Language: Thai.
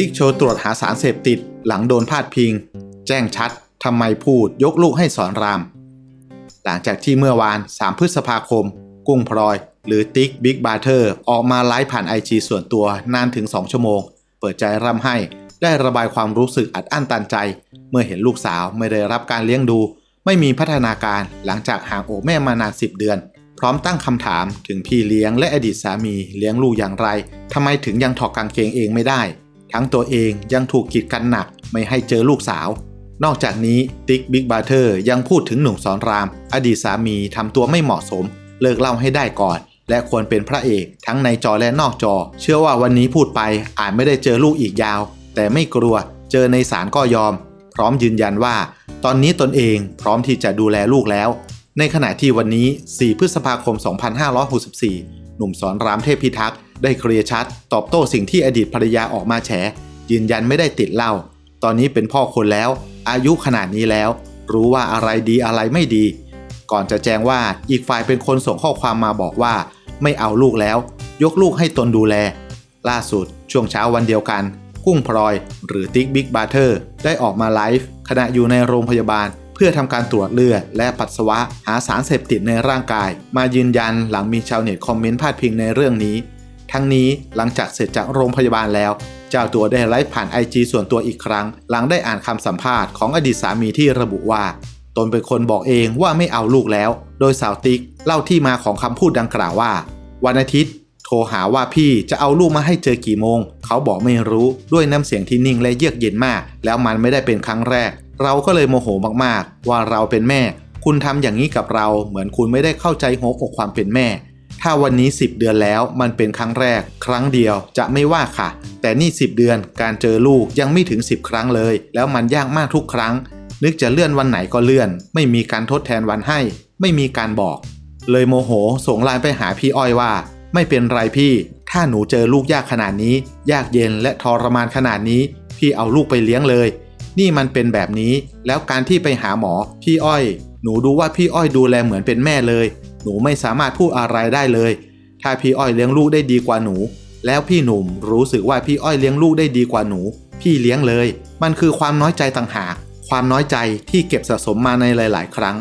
ติ๊กโชว์ตรวจหาสารเสพติด หลังโดนพาดพิง แจ้งชัดทำไมพูดยกลูกให้สอนราม หลังจากที่เมื่อวาน 3 พฤษภาคม กุ้งพลอย หรือติ๊กบิ๊กบาร์เทอร์ออกมาไลฟ์ผ่านไอจีส่วนตัวนานถึง 2 ชั่วโมง เปิดใจร่ำให้ ได้ระบายความรู้สึกอัดอั้นตันใจ เมื่อเห็นลูกสาวไม่ได้รับการเลี้ยงดู ไม่มีพัฒนาการหลังจากห่างอกแม่มานาน 10 เดือน พร้อมตั้งคำถามถึงพี่เลี้ยงและอดีตสามีเลี้ยงลูกอย่างไรทำไมถึงยังถอดกางเกงเองไม่ได้ ทั้งตัวเองยังถูกกีดกันหนักไม่ให้เจอลูกสาว นอกจากนี้ติ๊กบิ๊กบาร์เทอร์ยังพูดถึงหนุ่มสอนราม อดีตสามีทำตัวไม่เหมาะสม เลิกเล่าให้ได้ก่อน และควรเป็นพระเอก ทั้งในจอและนอกจอ เชื่อว่าวันนี้พูดไปอาจไม่ได้เจอลูกอีกยาว แต่ไม่กลัว เจอในศาลก็ยอม พร้อมยืนยันว่า ตอนนี้ตนเองพร้อมที่จะดูแลลูกแล้ว ในขณะที่วันนี้ 4 พฤษภาคม 2564 หนุ่มสอนรามเทพพิทักษ์ ได้เคลียร์ชัด ตอบโต้สิ่งที่อดีตภรรยาออกมาแฉ ยืนยันไม่ได้ติดเหล้าตอนนี้เป็นพ่อคนแล้ว อายุขนาดนี้แล้ว รู้ว่าอะไรดีอะไรไม่ดี ก่อนจะแจ้งว่าอีกฝ่ายเป็นคนส่งข้อความมาบอกว่า ไม่เอาลูกแล้ว ยกลูกให้ตนดูแล ล่าสุด ช่วงเช้าวันเดียวกัน กุ้งพลอย หรือติ๊กบิ๊กบาร์เทอร์ได้ออกมาไลฟ์ขณะอยู่ในโรงพยาบาลเพื่อทำการตรวจเลือดและปัสสาวะหาสารเสพติดในร่างกาย มายืนยันหลังมีชาวเน็ตคอมเมนต์พาดพิงในเรื่องนี้ ทั้งนี้หลังจากเสร็จจากโรงพยาบาลแล้ว เจ้าตัวได้ไลฟ์ผ่าน IG ส่วนตัวอีกครั้ง หลังได้อ่านคำสัมภาษณ์ของอดีตสามีที่ระบุว่า ตนเป็นคนบอกเองว่าไม่เอาลูกแล้ว โดยสาวติ๊กเล่าที่มาของคำพูดดังกล่าวว่า วันอาทิตย์ โทรหาว่าพี่จะเอาลูกมาให้เจอกี่โมง เขาบอกไม่รู้ด้วยน้ำเสียงที่นิ่งและเยือกเย็นมาก แล้วมันไม่ได้เป็นครั้งแรก เราก็เลยโมโหมากๆ ว่าเราเป็นแม่ คุณทำอย่างนี้กับเราเหมือนคุณไม่ได้เข้าใจหัวอกความเป็นแม่ ถ้าวันนี้ 10 เดือนแล้วมันเป็นครั้งแรก ครั้งเดียวจะไม่ว่าค่ะ แต่นี่ 10 เดือนการเจอลูกยังไม่ถึง 10 ครั้งเลย แล้วมันยากมากทุกครั้ง นึกจะเลื่อนวันไหนก็เลื่อน ไม่มีการทดแทนวันให้ ไม่มีการบอก เลยโมโหส่งไลน์ไปหาพี่อ้อยว่า ไม่เป็นไรพี่ ถ้าหนูเจอลูกยากขนาดนี้ ยากเย็นและทรมานขนาดนี้ พี่เอาลูกไปเลี้ยงเลย นี่มันเป็นแบบนี้ แล้วการที่ไปหาหมอพี่อ้อย หนูดูว่าพี่อ้อยดูแลเหมือนเป็นแม่เลย หนูไม่สามารถพูดอะไรได้เลย ถ้าพี่อ้อยเลี้ยงลูกได้ดีกว่าหนู แล้วพี่หนุ่มรู้สึกว่าพี่อ้อยเลี้ยงลูกได้ดีกว่าหนู พี่เลี้ยงเลย มันคือความน้อยใจต่างหาก ความน้อยใจที่เก็บสะสมมาในหลาย ๆ ครั้ง